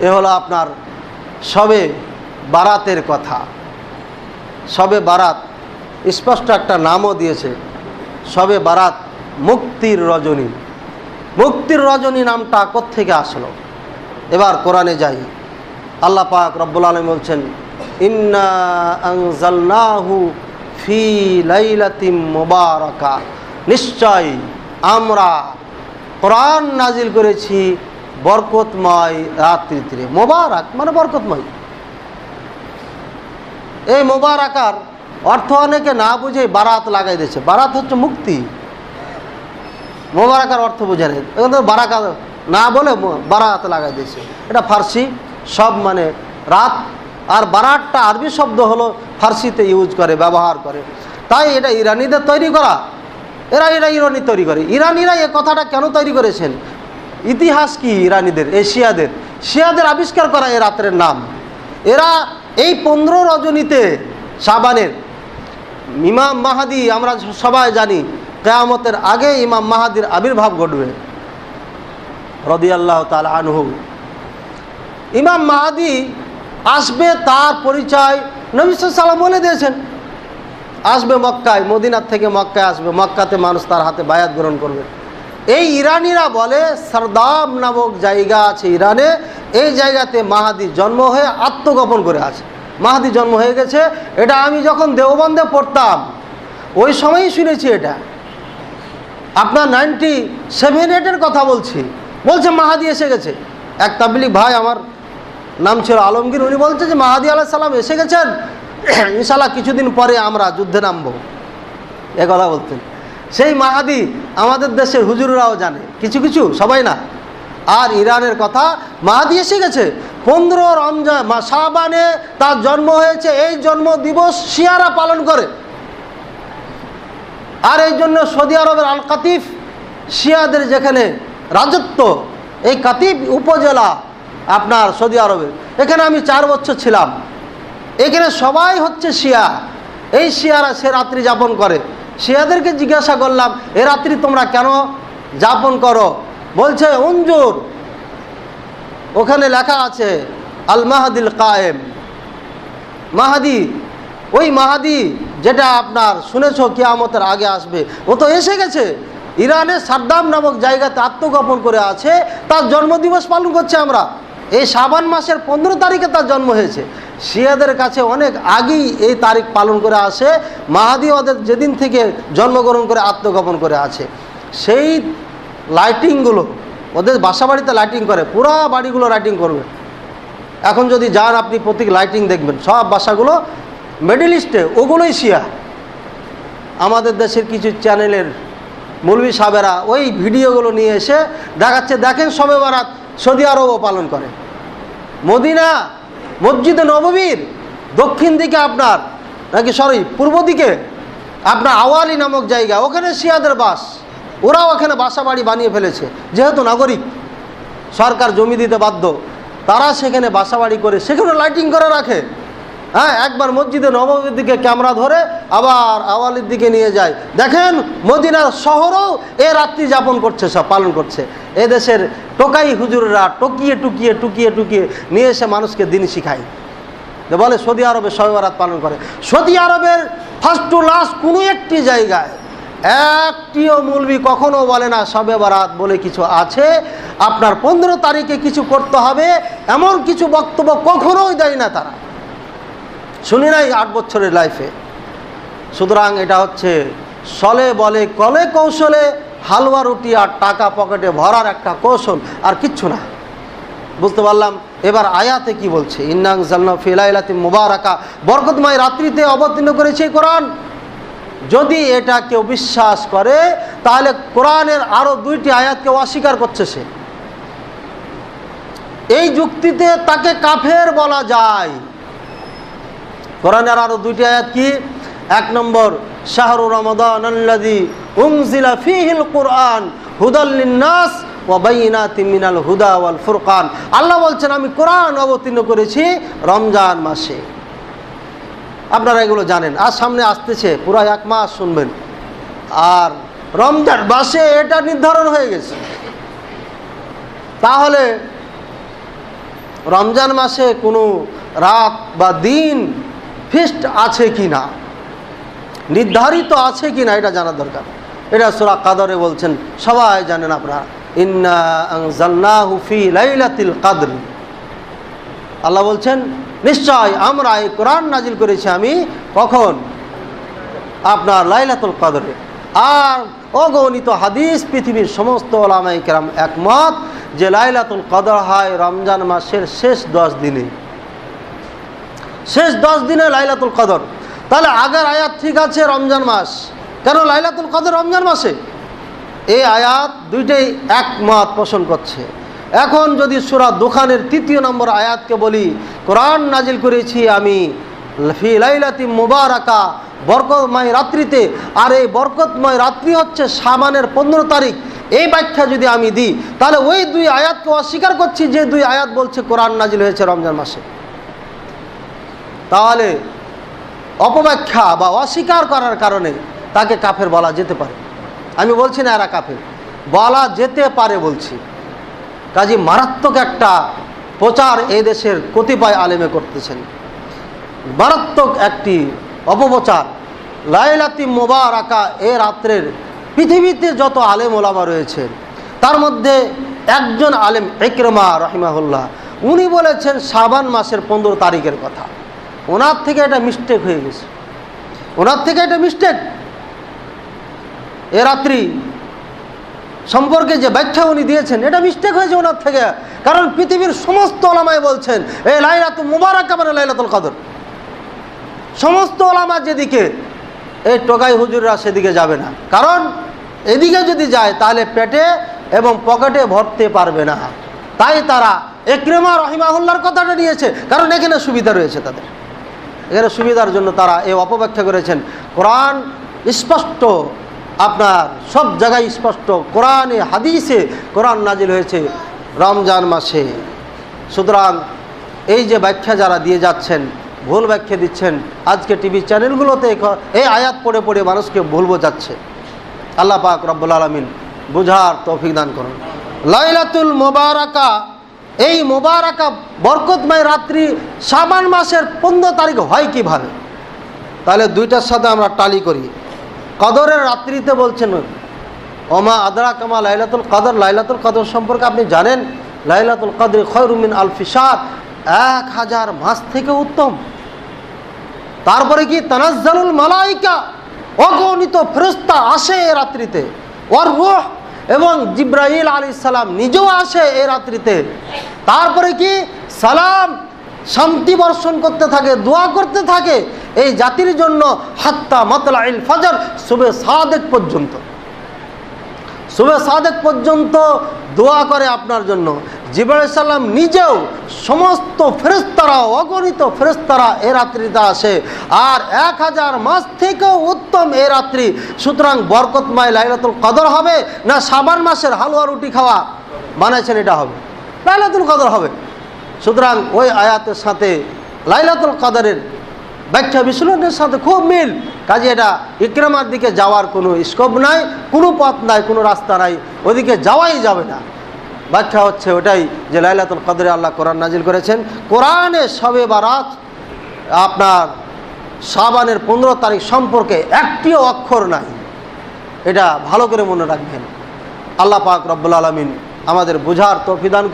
এ হলো আপনার সবে বারাতের কথা। সবে বারাত, স্পষ্ট একটা নামও দিয়েছে, সবে বারাত মুক্তির রজনী। মুক্তির রজনী নামটা কোত্থেকে আসলো? এবার কোরআনে যাই। আল্লাহ পাক রব্বুল আলম বলছেন, ইন্না আনজালনাহু ফি লাইলাতিম মুবারাকা। নিশ্চয় আমরা কোরআন নাজিল করেছি বরকতময় রাত্রিতে মোবারক মানে বরকতময়। এই মোবারকার অর্থ অনেকে না বুঝে বারাত লাগাই দিয়েছে। বারাত হচ্ছে মুক্তি। মোবারকার অর্থ বুঝে নেই। বারাকা না বলে বারাত লাগাই দিয়েছে। এটা ফার্সি সব মানে রাত। আর বারাতটা আরবি শব্দ হলো ফার্সিতে ইউজ করে, ব্যবহার করে। তাই এটা ইরানিদের তৈরি করা। এরা এরা ইরানি তৈরি করে। ইরানিরা এ কথাটা কেন তৈরি করেছেন? ইতিহাস কি ইরানিদের, এশিয়াদের? শিয়াদের আবিষ্কার করা এ রাত্রের নাম। এরা এই পনেরো রজনীতে সাবানের ইমাম মাহাদি, আমরা সবাই জানি, কেয়ামতের আগে ইমাম মাহাদির আবির্ভাব ঘটবে। রদিয়াল্লাহ তাল আনহু। ইমাম মাহাদি আসবে, তার পরিচয় নবী সালাম বলে দিয়েছেন। আসবে মক্কায়, মদিনার থেকে মক্কায় আসবে। মক্কাতে মানুষ তার হাতে বায়াত গ্রহণ করবে। এই ইরানিরা বলে, সরদাম নামক জায়গা আছে ইরানে। এই জায়গাতে মাহাদি জন্ম হয়ে আত্মগোপন করে আছে। মাহাদি জন্ম হয়ে গেছে। এটা আমি যখন দেওবন্দে পড়তাম, ওই সময়ই শুনেছি এটা। আপনার নাইনটি সেভেন এইটের কথা বলছি। বলছে, মাহাদি এসে গেছে। এক তাবলিক ভাই আমার নাম ছিল আলমগীর, উনি বলছে যে, মাহাদি আলাহ সাল্লাম এসে গেছেন। ইনশাল্লাহ কিছুদিন পরে আমরা যুদ্ধে নামবো। এ কথা বলতেন। সেই মাহাদি আমাদের দেশের হুজুররাও জানে। কিছু কিছু? সবাই না? আর ইরানের কথা মাহাদি এসে গেছে। পনেরো রমজান মা শাবানে তার জন্ম হয়েছে, এই জন্ম দিবস শিয়ারা পালন করে। আর এই জন্য সৌদি আরবের আল কাতিফ শিয়াদের যেখানে রাজত্ব, এই কাতিফ উপজেলা আপনার সৌদি আরবের। এখানে আমি চার বছর ছিলাম। এখানে সবাই হচ্ছে শিয়া। এই শিয়ারা সে রাত্রি যাপন করে। শিয়াদেরকে জিজ্ঞাসা করলাম, এ রাত্রি তোমরা কেন যাপন করো? বলছে, অঞ্জুর, ওখানে লেখা আছে আল মাহাদিল কায়েম। মাহাদি, ওই মাহাদি, যেটা আপনার শুনেছো কিয়ামতের আগে আসবে, ও তো এসে গেছে। ইরানে সাদ্দাম নামক জায়গাতে আত্মগোপন করে আছে, তার জন্মদিবস পালন করছে আমরা। এই সাবান মাসের পনেরো তারিখে তার জন্ম হয়েছে। শিয়াদের কাছে অনেক আগেই এই তারিখ পালন করে আসে। মাহাদি ওদের যেদিন থেকে জন্মগ্রহণ করে, আত্মগোপন করে আছে। সেই লাইটিংগুলো ওদের বাসা বাড়িতে লাইটিং করে, পুরা বাড়িগুলো লাইটিং করবে। এখন যদি যান আপনি প্রতীক লাইটিং দেখবেন, সব বাসাগুলো মিডিল ইস্টে ওগুলোই শিয়া। আমাদের দেশের কিছু চ্যানেলের মৌলবী সাহেবেরা ওই ভিডিওগুলো নিয়ে এসে দেখাচ্ছে, দেখেন সবে বারাত সৌদি আরবও পালন করে। মদিনা, মসজিদে নববীর দক্ষিণ দিকে আপনার নাকি সরি পূর্ব দিকে আপনার আওয়ালি নামক জায়গা, ওখানে শিয়াদের বাস, ওরাও ওখানে বাসা বাড়ি বানিয়ে ফেলেছে, যেহেতু নাগরিক, সরকার জমি দিতে বাধ্য, তারা সেখানে বাসা বাড়ি করে, সেখানে লাইটিং করে রাখে। হ্যাঁ একবার মসজিদে নবমীর দিকে ক্যামেরা ধরে আবার আওয়ালির দিকে নিয়ে যায়। দেখেন, মদিনার শহরও এ রাত্রি যাপন করছে, সব পালন করছে। এ দেশের টোকাই হুজুররা টকিয়ে টুকিয়ে টুকিয়ে টুকিয়ে নিয়ে এসে মানুষকে দিন শিখায়। বলে, সৌদি আরবে শবে বারাত পালন করে। সৌদি আরবের ফার্স্ট টু লাস্ট কোনো একটি জায়গায়, একটিও মুলবি কখনো বলে না, সবে বারাত বলে কিছু আছে। আপনার পনেরো তারিখে কিছু করতে হবে, এমন কিছু বক্তব্য কখনোই দেয় না তারা। শুনি নাই আট বছরের লাইফে সুতরাং এটা হচ্ছে সলে বলে কলে কৌশলে হালুয়া রুটি আর টাকা পকেটে ভরার একটা কৌশল, আর কিচ্ছু না। বুঝতে পারলাম? এবার আয়াতে কি বলছে? ইন্নাং জাল্লা ফিলাইলাতি মুবারাকা। বরকতময় রাত্রিতে অবতীর্ণ করেছে কোরআন। যদি এটা কেউ বিশ্বাস করে, তাহলে কোরআনের আরও দুইটি আয়াতকে অস্বীকার করছে সে। এই যুক্তিতে তাকে কাফের বলা যায়। কোরআনের আরও দুইটি আয়াত কি? এক নম্বর, শাহরু রমাদান উমজিলা ফিহিল কোরআন বাইনাতি মিনাল হুদা ওয়াল ফুরকান। আল্লাহ বলছেন, আমি কোরআন অবতীর্ণ করেছি রমজান মাসে। আপনারা এগুলো জানেন। আর সামনে আসতেছে, পুরো এক মাস শুনবেন। আর রমজান মাসে এটা নির্ধারণ হয়ে গেছে। তাহলে রমজান মাসে কোনো রাত বা দিন ফিক্সড আছে কি না নির্ধারিত আছে কি না এটা জানা দরকার। এটা সুরা কাদরে বলছেন, সবাই জানেন আপনারা। ইন্না আনজালনাহু ফি লাইলাতিল কাদর। আল্লাহ বলছেন, নিশ্চয় আমরা এই কোরআন নাজিল করেছি আমি কখন? আপনার লাইলাতুল কাদরে। আর অগণিত হাদিস পৃথিবীর সমস্ত ওলামাই কেরাম একমত যে লাইলাতুল কদর হয় রমজান মাসের শেষ দশ দিনে। শেষ দশ দিনে লাইলাতুল কদর। তাহলে আগের আয়াত ঠিক আছে রমজান মাস। কেন লাইলাতুল কদর রমজান মাসে? এই আয়াত দুইটাই একমত পোষণ করছে। এখন যদি সুরা দোকানের তৃতীয় নম্বর আয়াতকে বলি, কোরআন নাজিল করেছি আমি, ফি লাইলাতি মুবারাকা, বরকতময় রাত্রিতে। আর এই বরকতময় রাত্রি হচ্ছে সামানের পনেরো তারিখ। এই ব্যাখ্যা যদি আমি দিই, তাহলে ওই দুই আয়াতকে অস্বীকার করছি যে দুই আয়াত বলছে কোরআন নাজিল হয়েছে রমজান মাসে। তাহলে অপব্যাখ্যা বা অস্বীকার করার কারণে তাকে কাফের বলা যেতে পারে। আমি বলছি না এরা কাফের। বলা যেতে পারে বলছি। কাজী মারাত্মক একটা প্রচার এই দেশের কতিপয় আলেমে করতেছেন। মারাত্মক একটি অপপ্রচার। লাইলাতি মোবারাকা এ রাত্রের পৃথিবীতে যত আলেম ওলামা রয়েছে, তার মধ্যে একজন আলেম একরমা রহিমাহুল্লাহ, উনি বলেছেন সাবান মাসের পনেরো তারিখের কথা। ওনার থেকে এটা মিস্টেক হয়ে গেছে। ওনার থেকে এটা মিস্টেক এ রাত্রি সম্পর্কে যে ব্যাখ্যা উনি দিয়েছেন, এটা মিস্টেক হয়েছে ওনার থেকে। কারণ পৃথিবীর সমস্ত ওলামায় বলছেন এই লাইলাতুল মুবারক মানে লাইলাতুল কদর। সমস্ত ওলামা যেদিকে এই টোকাই হুজুররা সেদিকে যাবে না। কারণ এদিকে যদি যায়, তাহলে পেটে এবং পকেটে ভরতে পারবে না। তাই তারা একরেমা রহিমাহুল্লার কথাটা নিয়েছে। কারণ এখানে সুবিধা রয়েছে তাদের। এখানে সুবিধার জন্য তারা এই অপব্যাখ্যা করেছেন। কোরআন স্পষ্ট, আপনার সব জায়গায় স্পষ্ট। কোরআনে, হাদিসে কোরআন নাজিল হয়েছে রমজান মাসে। সুতরাং এই যে ব্যাখ্যা যারা দিয়ে যাচ্ছেন, ভুল ব্যাখ্যা দিচ্ছেন, আজকে টিভি চ্যানেলগুলোতে এই আয়াত পড়ে পড়ে মানুষকে ভুল বোঝাচ্ছে। আল্লাহ পাক রব্বুল আলমিন বুঝার তৌফিক দান করুন। লাইলাতুল মোবারকা এই মোবারকা বরকতময় রাত্রি সাবান মাসের পনেরো তারিখ হয় কীভাবে? তাহলে দুইটার সাথে আমরা টালি করি। কদরের রাত্রিতে বলছেন, ওমা আদরা কামা লাইলাতুল কদর? লাইলাতুল কদর সম্পর্কে আপনি জানেন, লাইলাতুল কদর খয়রুমিন আল ফিসার এক হাজার মাস থেকে উত্তম। তারপরে কি? তানাজ্জালুল মালাইকা, অগণিত ফেরস্তা আসে এ রাত্রিতে। ওর রুহ এবং জিব্রাহিল আলী সালাম নিজেও আসে এই রাত্রিতে। তারপরে কি? সালাম, শান্তি বর্ষণ করতে থাকে, দোয়া করতে থাকে এই জাতির জন্য হাত্তা মতলা ইল ফজর, শুভে সাদেক পর্যন্ত। শুভে সাদেক পর্যন্ত দোয়া করে আপনার জন্য। জিবাহ সাল্লাম নিজেও সমস্ত ফেরেস্তারা অগণিত ফেরেস্তারা এ রাত্রিতে আসে। আর এক হাজার মাস থেকেও উত্তম এ রাত্রি। সুতরাং বরকতময় লাইলাতুল কদর হবে না সাবান মাসের হালুয়া রুটি খাওয়া বানাইছেন এটা হবে। লাইলাতুল কদর হবে। সুতরাং ওই আয়াতের সাথে লাইলাতুল কদরের ব্যাখ্যা বিশ্লেষণের সাথে খুব মিল। কাজে এটা ইকরামার দিকে যাওয়ার কোনো স্কোপ নাই, কোনো পথ নাই, কোনো রাস্তা নাই, ওদিকে যাওয়াই যাবে না। ব্যাখ্যা হচ্ছে ওটাই যে লাইলাতুল কদরে আল্লাহ কোরআন নাজিল করেছেন। কোরআনে সবে বারাত আপনার সাবানের পনেরো তারিখ সম্পর্কে একটিও অক্ষর নাই। এটা ভালো করে মনে রাখবেন। আল্লাহ পাক রব্বুল আলমিন আমাদের বোঝার তৌফিদান